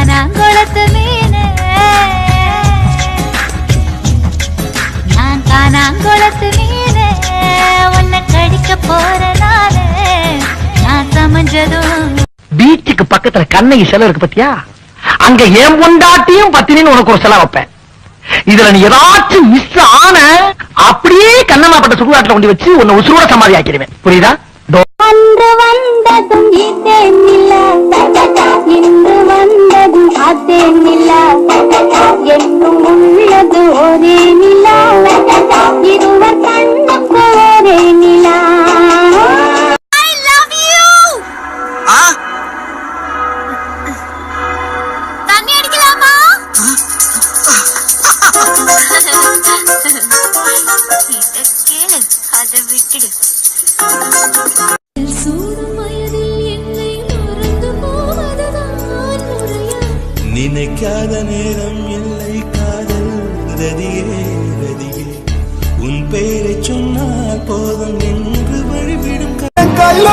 காணாங்குளத்து மீனே. நான் காணாங்குளத்து மீனே. உன்னை கடிக்க போற நானே நான் சமைஞ்சதும் பீச்சுக்கு பக்கத்துல கண்ணகி செலவு இருக்கு பத்தியா? அங்க என் பொண்டாட்டியும் பத்தினின்னு உனக்கு ஒரு செலவு வைப்பேன். இதுல நீ ஏதாச்சும் மிஸ் ஆன அப்படியே கண்ணமாப்பட்ட சுடுகாட்டுல கொண்டு வச்சு உன்னை உசுரோட சமாதி ஆக்கிடுவேன் புரியுதா? தண்ணி அடிக்கலாமா? இதை கேளு அதை விட்டுடு. சூடும் வயதில் என்னை மறந்து போவதுதான் முறையா நினைக்காத நேரம் இல்லை காதல் ரதியே ரதியே உன் பெயரை சொன்னால் போதும் கையில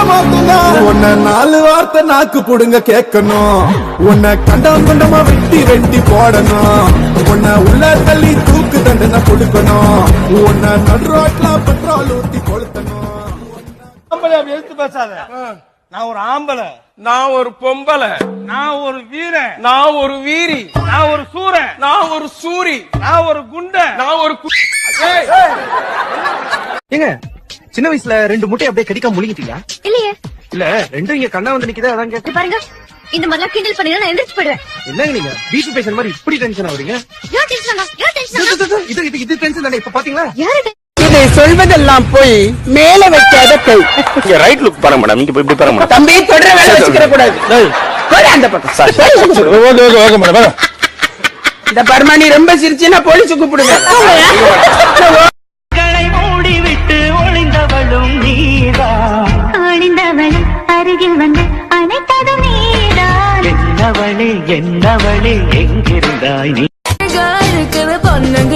உன்னை நாலு வார்த்தை நாக்கு புடுங்க கேட்கணும். உன்னை கண்டம் கண்டமா வெட்டி வெட்டி போடணும். உன்னை உள்ள தள்ளி தூக்கு தண்டனை கொடுக்கணும். உன்னை நடுரோட்ல பெட்ரோல் ஊத்தி கொளுத்தணும். எடுத்து பேசாத. நான் ஒரு ஆம்பளை. நான் ஒரு பொம்பளை. நான் ஒரு வீரன் நான் ஒரு வீரி. நான் ஒரு சூரன். நான் ஒரு சூரி. நான் ஒரு குண்டன். நான் ஒரு ஏங்க சின்ன வயசுல ரெண்டு முட்டை அப்படியே கடிக்காம முழுங்கிட்டீங்களா? இல்லையே. இல்ல ரெண்டும் இங்க கண்ணா வந்து நிக்குதே? அதான் கேட்டேன். இது பாருங்க இந்த மாதிரிலாம் கிண்டல் பண்ணி நான் எந்திரிச்சு போயிடுவேன். என்னங்க நீங்க? பிபி பேஷண்ட் மாதிரி இப்படி டென்ஷன் ஆகுறீங்க? யார் டென்ஷன் யார் இது, டென்ஷன் இது, இது, டென்ஷன் தானே இப்ப பாத்தீங்களா? யாரு இதை? சொல்வதெல்லாம் போய் மேல வைக்காத கை இங்க ரைட் லுக் பாருங்க மேடம் இங்க இப்படி பாருங்க மேடம் தம்பி தொடர வேலை வச்சுக்கிற கூடாது. போய் அந்த பக்கம். போய் ஓகே ஓகே மேடம். இந்த பர்மா நீ ரொம்ப சிரிச்சுன்னா போலீஸ் கூப்பிடுவேன் என்னவளே என்னவளே எங்கிருந்தாய் நீ? பொண்ணுங்க